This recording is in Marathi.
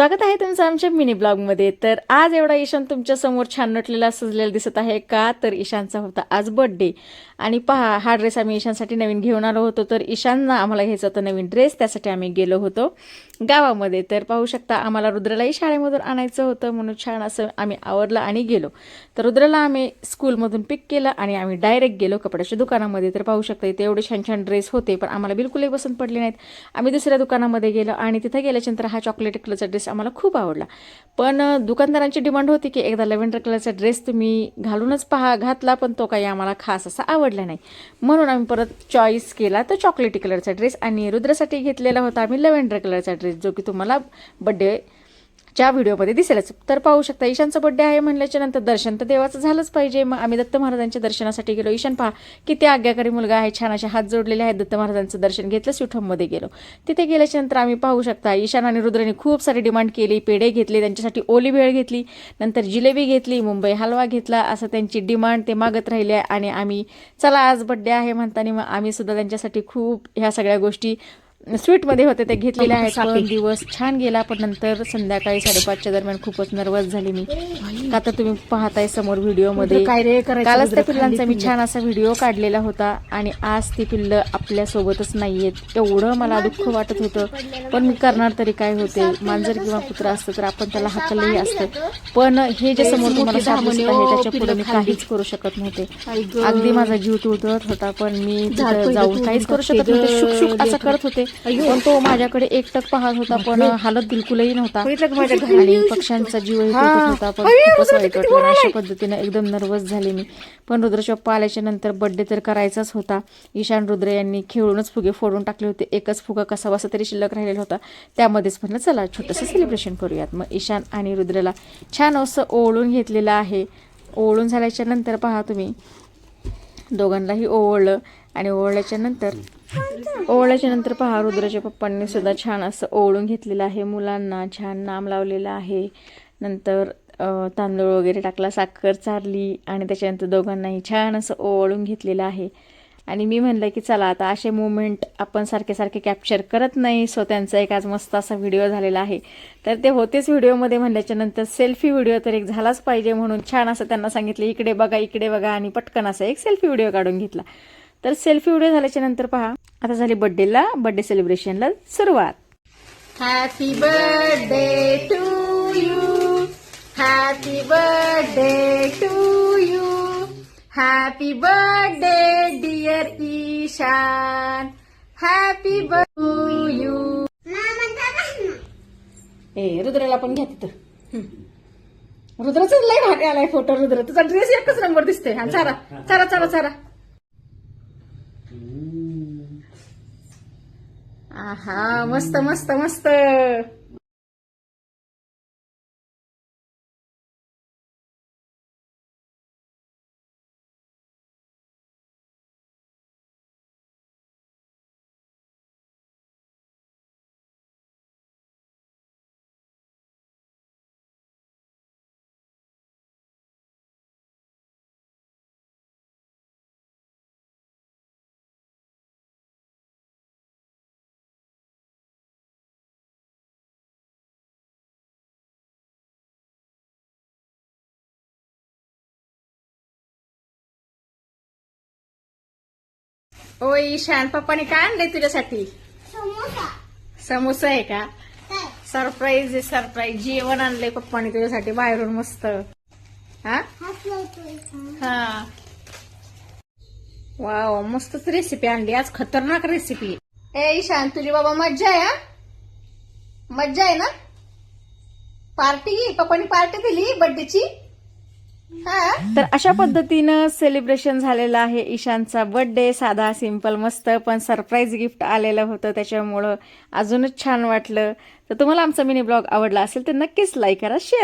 स्वागत आहे तुमचं आमच्या मिनी ब्लॉगमध्ये. तर आज एवढा ईशान तुमच्यासमोर छान नटलेला सजलेला दिसत आहे का? तर ईशानचा होता आज बर्थडे आणि पहा हा ड्रेस आम्ही ईशानसाठी नवीन घेऊन आलो होतो. तर ईशानना आम्हाला घ्यायचा होता नवीन ड्रेस त्यासाठी आम्ही गेलो होतो गावामध्ये. तर पाहू शकता आम्हाला रुद्रालाही शाळेमधून आणायचं होतं म्हणून छान असं आम्ही आवरलं आणि गेलो. तर रुद्राला आम्ही स्कूलमधून पिक केलं आणि आम्ही डायरेक्ट गेलो कपड्याच्या दुकानामध्ये. तर पाहू शकता इथे एवढे छान छान ड्रेस होते पण आम्हाला बिलकुलही पसंत पडले नाहीत. आम्ही दुसऱ्या दुकानामध्ये गेलो आणि तिथे गेल्याच्यानंतर हा चॉकलेट कलरचा ड्रेस आम्हाला खूप आवडला. पण दुकानदारांची डिमांड होती की एकदा लेव्हेंडर कलरचा ड्रेस तुम्ही घालूनच पहा घातला पण तो काही आम्हाला खास असा आवडला नाही. म्हणून आम्ही परत चॉईस केला तर चॉकलेटी कलरचा ड्रेस आणि रुद्रासाठी घेतलेला होता आम्ही लेव्हेंडर कलरचा ड्रेस जो की तुम्हाला बड्डे च्या व्हिडिओमध्ये दिसेलच. तर पाहू शकता ईशानचा बड्डे आहे म्हणल्याच्या नंतर दर्शन तर देवाचं झालंच पाहिजे. मग आम्ही दत्त महाराजांच्या दर्शनासाठी गेलो. ईशान पहा किती आज्ञाकारी मुलगा आहे छान असे हात जोडलेले आहेत. दत्त महाराजांचं दर्शन घेतलं सुठममध्ये गेलो. तिथे गेल्याच्यानंतर आम्ही पाहू शकता ईशान आणि रुद्राने खूप सारी डिमांड केली पेढे घेतले त्यांच्यासाठी ओली भेळ घेतली नंतर जिलेबी घेतली मुंबई हलवा घेतला असं त्यांची डिमांड ते मागत राहिले आणि आम्ही चला आज बड्डे आहे म्हणताना मग आम्ही सुद्धा त्यांच्यासाठी खूप ह्या सगळ्या गोष्टी स्वीटमध्ये होते ते घेतलेले आहेत. पण दिवस छान गेला पण नंतर संध्याकाळी साडेपाचच्या दरम्यान खूपच नर्वस झाली मी. का तर तुम्ही पाहताय समोर व्हिडिओमध्ये. कालच त्या रुद्र, पिल्लांचा मी छान असा व्हिडिओ काढलेला होता आणि आज ती पिल्लं आपल्या सोबतच नाहीयेत एवढं मला दुःख वाटत होतं. पण मी करणार तरी काय होते? मांजर किंवा कुत्रा असतं तर आपण त्याला हकलही असतं. पण हे जे समोर तुम्हाला साप दिसत आहे त्याच्या पुढे मी काहीच करू शकत नव्हते. अगदी माझा जीव तुळतुळत होता पण मी जाऊन काहीच करू शकत नव्हते. शुक असं. करत होते. पण तो माझ्याकडे एकटक पाहत होता पण हालत बिलकुलही नव्हता? आणि पक्ष्यांचा. तुटत होता पण खूपच वाईट वाटलं. अशा. पद्धतीने एकदम नर्वस झाले मी. पण रुद्रच्या पप्पा आल्याच्यानंतर बड्डे तर करायचाच होता. ईशान रुद्र यांनी खेळूनच फुगे फोडून टाकले होते. एकच फुगा कसा बसा तरी शिल्लक राहिलेला होता. त्यामध्येच म्हणलं चला छोटंसं सेलिब्रेशन करूयात. मग ईशान आणि रुद्रला छान असं ओळून घेतलेलं आहे. ओळून झाल्याच्यानंतर पहा तुम्ही. दोघांनाही ओवळलं आणि ओवळल्याच्या नंतर ओवळल्याच्या नंतर पहा रुद्राच्या पप्पांनी सुद्धा छान असं ओवळून घेतलेलं आहे. मुलांना छान नाम लावलेलं आहे. नंतर तांदूळ वगैरे टाकला साखर चारली आणि त्याच्यानंतर दोघांनाही छान असं ओवळून घेतलेलं आहे. आणि मी म्हणलं की चला आता असे मुवमेंट आपण सारखे सारखे कॅप्चर करत नाही. सो त्यांचा एक आज मस्त असा व्हिडिओ झालेला आहे. तर ते होतेच व्हिडिओमध्ये म्हणल्याच्या नंतर सेल्फी व्हिडिओ तर एक झालाच पाहिजे म्हणून छान असं त्यांना सांगितलं इकडे बघा इकडे बघा. आणि पटकन असा एक सेल्फी व्हिडिओ काढून घेतला. तर सेल्फी व्हिडिओ झाल्याच्यानंतर पहा आता झाली बड्डेला बड्डे सेलिब्रेशनला सुरुवात. Happy birthday to you happy birthday to happy birthday dear Ishan happy birthday you ए रुद्राला पण घ्या तिथं. रुद्राचा लय भारी आलाय फोटो रुद्र. तुझा ड्रेस एकच नंबर दिसतोय. हा चारा. चारा चारा चारा. आहा मस्त मस्त मस्त. ओ ईशान पप्पाने काय आणलंय तुझ्यासाठी? समोसा. आहे का? सरप्राईज आहे सरप्राईज जेवण आणलंय पप्पाने तुझ्यासाठी बाहेरून मस्त. हा? हा. वाव मस्तच रेसिपी आणली. आज खतरनाक रेसिपी ए ईशान तुझी बाबा मज्जा आहे हा? मज्जा आहे ना? पार्टी पप्पानी पार्टी दिली बर्थडेची तर अशा पद्धतीनं सेलिब्रेशन झालेलं आहे. ईशानचा बर्थडे साधा सिंपल मस्त पण सरप्राईज गिफ्ट आलेलं होतं. त्याच्यामुळं अजूनच छान वाटलं. तर तुम्हाला आमचा मिनी ब्लॉग आवडला असेल तर नक्कीच लाईक करा शेअर